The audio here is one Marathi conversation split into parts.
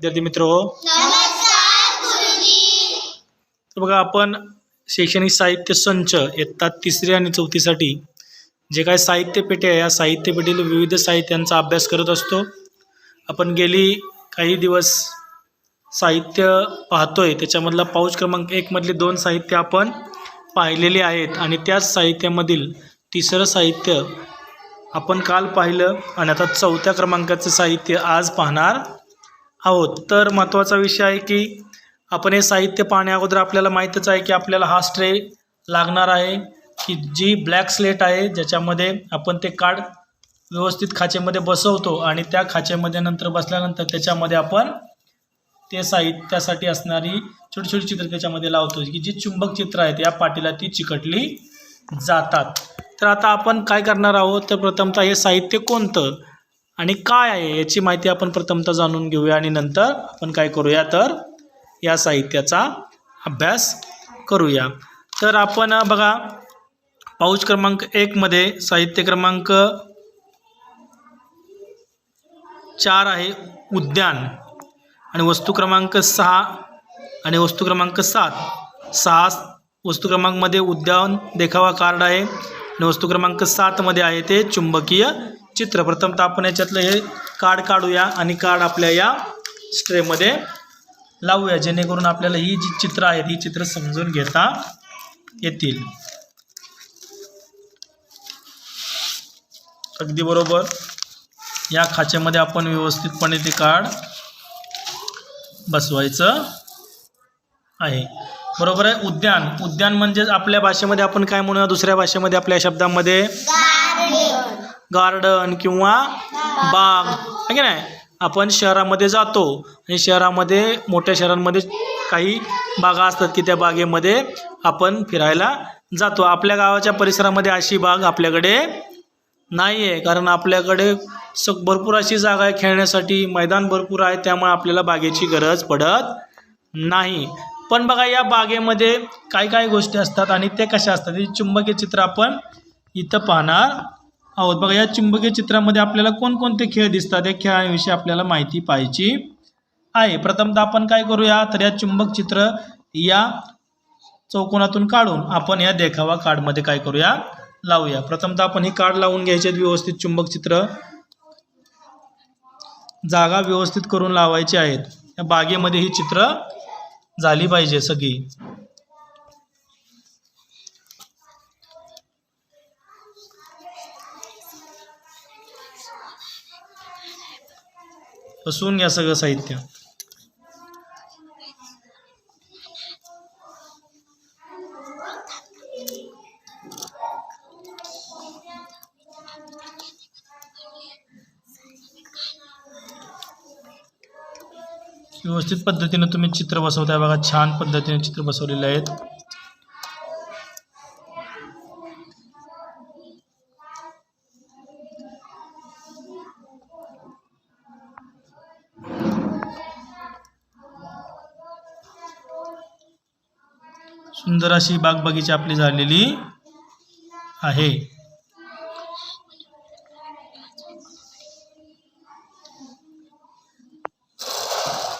विद्यार्थी मित्र. तर बघा आपण शैक्षणिक साहित्य संच इयत्ता तिसरी आणि चौथीसाठी जे काय साहित्य पेढी आहे या साहित्य पेढीतील विविध साहित्यांचा अभ्यास करत असतो. आपण गेली काही दिवस साहित्य पाहतोय त्याच्यामधला पाऊच क्रमांक एकमधले दोन साहित्य आपण पाहिलेले आहेत. आणि त्याच साहित्यामधील तिसरं साहित्य आपण काल पाहिलं आणि आता चौथ्या क्रमांकाचं साहित्य आज पाहणार आहोत. तर महत्त्वाचा विषय आहे की आपण हे साहित्य पाहण्या अगोदर आपल्याला माहीतच आहे की आपल्याला हा स्ट्रे लागणार आहे की जी ब्लॅक स्लेट आहे ज्याच्यामध्ये आपण ते कार्ड व्यवस्थित खाचेमध्ये बसवतो आणि त्या खाचेमध्ये नंतर बसल्यानंतर त्याच्यामध्ये आपण ते साहित्यासाठी असणारी छोटी छोटी चित्र त्याच्यामध्ये लावतो की जी चुंबक चित्र आहेत या पाटीला ती चिकटली जातात. तर आता आपण काय करणार आहोत? तर प्रथमतः हे साहित्य कोणतं? आणि काय आहे याची माहिती आपण प्रथमतः जाणून घेऊया आणि नंतर आपण काय करूया तर या साहित्याचा अभ्यास करूया. तर आपण बघा पाऊच क्रमांक एकमध्ये साहित्य क्रमांक चार आहे उद्यान आणि वस्तू क्रमांक सहा आणि वस्तू क्रमांक सात. सहा वस्तू क्रमांकमध्ये उद्यान देखावा कार्ड आहे आणि वस्तू क्रमांक सातमध्ये आहे ते चुंबकीय चित्र. प्रथमतः आपण याच्यातलं हे कार्ड काढूया आणि कार्ड आपल्या या स्ट्रेमध्ये लावूया जेणेकरून आपल्याला ही जी चित्र आहेत ही चित्र समजून घेता येतील. अगदी बरोबर. या खाच्यामध्ये आपण व्यवस्थितपणे ते कार्ड बसवायचं आहे. बरोबर आहे? उद्यान. उद्यान म्हणजेच आपल्या भाषेमध्ये आपण काय म्हणूया? दुसऱ्या भाषेमध्ये आपल्या शब्दामध्ये? गार्डन किंवा बाग. आहे की नाही? आपण शहरामध्ये जातो आणि शहरामध्ये मोठ्या शहरांमध्ये काही बागा असतात की त्या बागेमध्ये आपण फिरायला जातो. आपल्या गावाच्या परिसरामध्ये अशी बाग आपल्याकडे नाही आहे कारण आपल्याकडे स भरपूर अशी जागा आहे खेळण्यासाठी मैदान भरपूर आहे त्यामुळे आपल्याला बागेची गरज पडत नाही. पण बघा या बागेमध्ये काय काय गोष्टी असतात आणि ते कशा असतात? हे चुंबकीय चित्र आपण इथं पाहणार आहोत. बघा या चुंबकीय चित्रामध्ये आपल्याला कोणकोणते खेळ दिसतात? या खेळांविषयी आपल्याला माहिती पाहिजे आहे. प्रथमतः आपण काय करूया? तर या चुंबक चित्र या चौकोनातून काढून आपण या देखावा कार्डमध्ये काय करूया? लावूया. प्रथमतः आपण ही कार्ड लावून घ्यायचे आहेत. व्यवस्थित चुंबक चित्र जागा व्यवस्थित करून लावायची आहेत. या बागेमध्ये ही चित्र झाली पाहिजे सगळी. बसवून घ्या सगळं साहित्य. व्यवस्थित पद्धतीने तुम्ही चित्र बसवताय बघा. छान पद्धतीने चित्र बसवलेले आहेत. सुंदर अशी बाग बगीचा आपली झालेली आहे.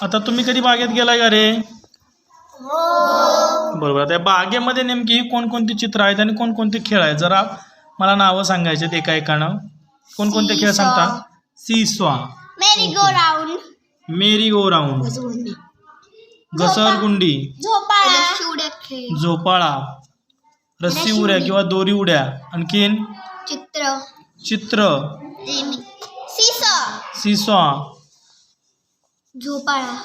आता तुम्ही कधी बागेत गेलाय का रे? बरोबर. आता बागेमध्ये नेमकी कोणकोणती चित्र आहेत आणि कोणकोणते खेळ आहेत? जरा मला नावं सांगायचे ते एका एकानं कोणकोणते खेळ सांगता? सीस्वा मेरी गो राऊंड मेरी गो राऊंड घसरगुंडी. झोपाळा खेळ. झोपाळा. रस्सी उड्या किंवा दोरी उड्या. आणखीन? चित्र. चित्र. सीसा. सिसॉ. झोपाळा.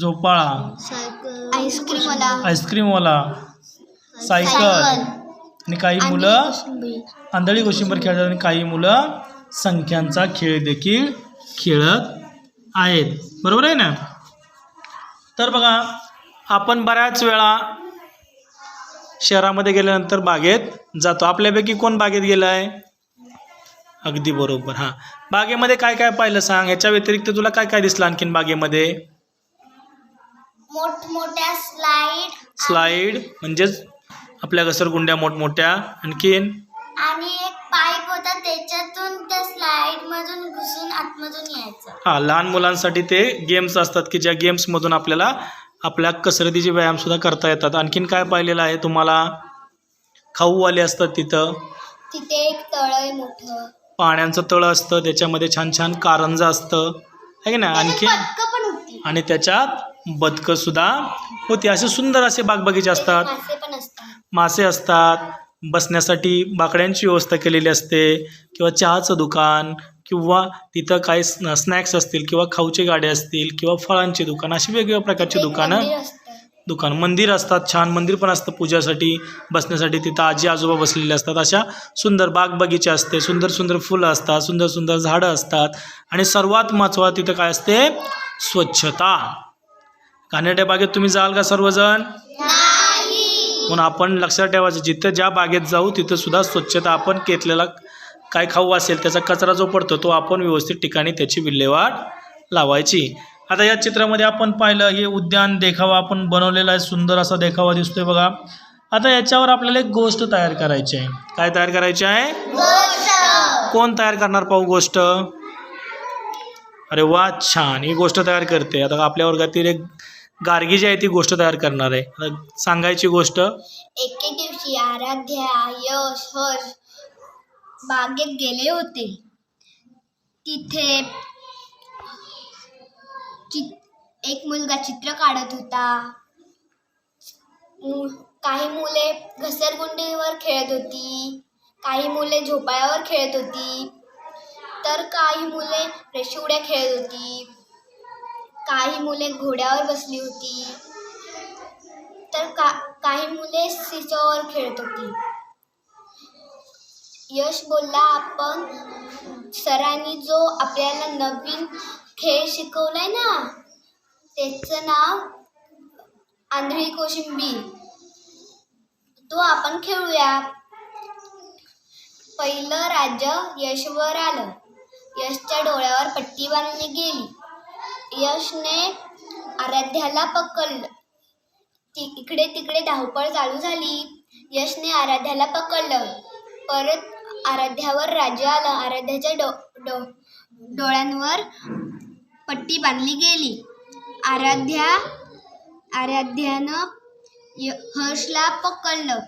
झोपाळा. आईस्क्रीम वाला. आईस्क्रीमवाला सायकल. आणि काही मुलं? आंधळी गोष्टींवर खेळतात आणि काही मुलं संख्यांचा खेळ देखील खेळत आहेत. बरोबर आहे ना? तर बघा आपण बऱ्याच वेळा शहरामध्ये गेल्यानंतर बागेत जातो. आपल्यापैकी कोण बागेत गेलं आहे अगदी बरोबर हां. बागेमध्ये काय काय पाहिलं सांग? याच्या व्यतिरिक्त तुला काय काय दिसलं आणखीन बागेमध्ये? मोठमोठ्या स्लाइड स्लाईड म्हणजेच आपल्या घसरगुंड्या मोठमोठ्या आणखीन? आणि एक पाईप होता त्याच्यातून त्या स्लाइड मधून घुसून आतमधून यायचं. हां लहान मुलांसाठी ते गेम्स असतात की ज्या गेम्समधून आपल्याला आपल्या कसरतीचे व्यायामसुद्धा करता येतात. आणखीन काय पाहिलेलं आहे तुम्हाला? खाऊवाले असतात तिथं. तिथे एक तळ आहे मोठं. पाण्याचं तळं असतं त्याच्यामध्ये छान छान कारंजा असतं. आहे की नाही? आणखी पदकं पण होती. आणि त्याच्यात बदकंसुद्धा होती. असे सुंदर असे बागबगीचे असतात. मासे पण असतात. मासे असतात. बसण्यासाठी बाकड्यांची व्यवस्था केलेली असते किंवा चहाचं दुकान किंवा तिथं काही स्न स्नॅक्स असतील किंवा खाऊचे गाड्या असतील किंवा फळांचे दुकान अशी वेगवेगळ्या प्रकारची दुकानं दुकान मंदिर असतात छान मंदिर पण असतं पूजासाठी बसण्यासाठी तिथं आजी आजोबा बसलेले असतात. अशा सुंदर बाग बगीचे असते सुंदर सुंदर फुलं असतात सुंदर सुंदर झाडं असतात आणि सर्वात महत्त्वाचं तिथं काय असते? स्वच्छता. कानेट्या बागेत तुम्ही जाल का सर्वजण? म्हणून आपण लक्षात ठेवायचं जिथं ज्या बागेत जाऊ तिथं सुद्धा स्वच्छता आपण घेतलेला काय खाऊ असेल त्याचा कचरा जो पडतो तो आपण व्यवस्थित ठिकाणी त्याची विल्हेवाट लावायची. आता या चित्रामध्ये आपण पाहिलं हे उद्यान देखावा आपण बनवलेला आहे सुंदर असा देखावा दिसतोय बघा. आता याच्यावर आपल्याला एक गोष्ट तयार करायची आहे. काय तयार करायची आहे? कोण तयार करणार पाहू गोष्ट? अरे वा छान. ही गोष्ट तयार करते. आता आपल्या वर्गातील एक गार्गी जी आहे ती गोष्ट तयार करणार आहे. सांगायची गोष्ट एके दिवशी आराध्या यश हर्ष बागेत गेले होते. तिथे चित एक मुलगा चित्र काढत होता. मु- काही मुले घसरगुंडीवर खेळत होती. काही मुले झोपाळ्यावर खेळत होती. तर काही मुले रेशिवड्या खेळत होती. काही मुले घोड्यावर बसली होती. तर का काही मुले सिसोवर खेळत होती. यश बोलला आपण सरांनी जो आपल्याला नवीन खेळ शिकवलाय ना त्याचं नाव आंधळी कोशिंबीर. तो आपण खेळूया. पहिलं राज्य यशवर आलं. यशच्या डोळ्यावर पट्टी बांधली गेली. यशने आराध्याला पकडलं. ती इकडे तिकडे धावपळ चालू झाली. यशने आराध्याला पकडलं. परत आराध्यावर राज्य आलं. आराध्याच्या डो डो डोळ्यांवर पट्टी बांधली गेली. आराध्या आराध्यानं य हर्षला पकडलं.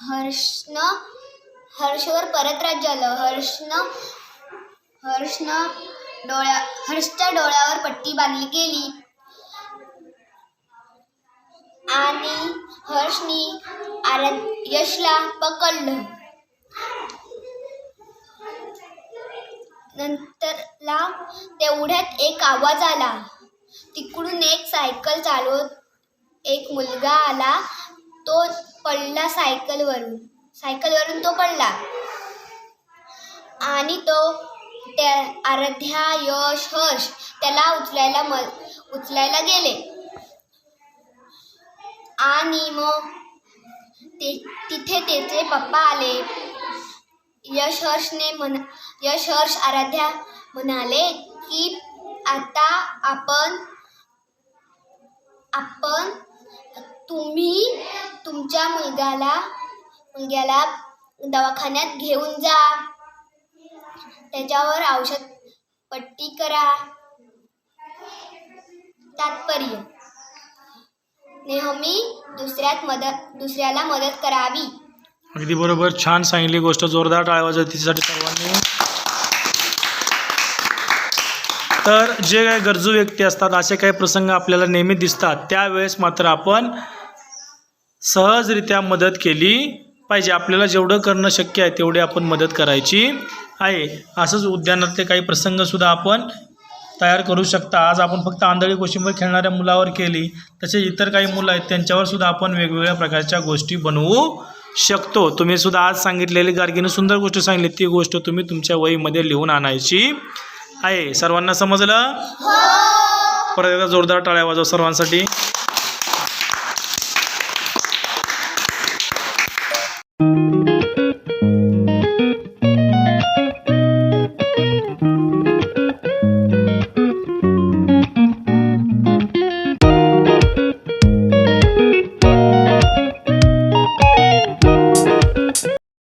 हर्षनं हर्षवर परत राज्य आलं. हर्षनं हर्षनं डोळ्या हर्षच्या डोळ्यावर पट्टी बांधली गेली. आणि हर्षनी आरा यशला पकडलं. नंतरला तेवढ्यात एक आवाज आला. तिकडून एक सायकल चालवत एक मुलगा आला. तो पडला सायकलवरून. सायकलवरून तो पडला. आणि तो त्या आराध्या यश हर्ष त्याला उचलायला म उचलायला गेले. आणि मग ते तिथे त्याचे पप्पा आले. यश हर्षने म्हण यश हर्ष आराध्या म्हणाले की आता आपण आपण तुम्ही तुमच्या मुलगाला मुलग्याला दवाखान्यात घेऊन जा. त्याच्यावर औषध पट्टी करा. तात्पर्य. नेहमी दुसऱ्यात मदत दुसऱ्याला मदत करावी. अगदी बरोबर. छान सांगितली गोष्ट. जोरदार टाळवा तिच्यासाठी सर्वांनी. तर जे काही गरजू व्यक्ती असतात असे काही प्रसंग आपल्याला नेहमी दिसतात त्यावेळेस मात्र आपण सहजरित्या मदत केली पाहिजे. आपल्याला जेवढं करणं शक्य आहे तेवढी आपण मदत करायची आहे. असंच उद्यानातले काही प्रसंगसुद्धा आपण तयार करू शकता. आज आपण फक्त आंधळी कोशिंबीर खेळणाऱ्या मुलावर केली. तसे इतर काही मुलं आहेत त्यांच्यावर सुद्धा आपण वेगवेगळ्या प्रकारच्या गोष्टी बनवू शकतो. तुम्ही सुद्धा आज सांगितलेली गार्गीनं सुंदर गोष्ट सांगितली. ती गोष्ट तुम्ही तुमच्या वहीमध्ये लिहून आणायची आहे. सर्वांना समजलं? परत एकदा जोरदार टाळ्या वाजव सर्वांसाठी.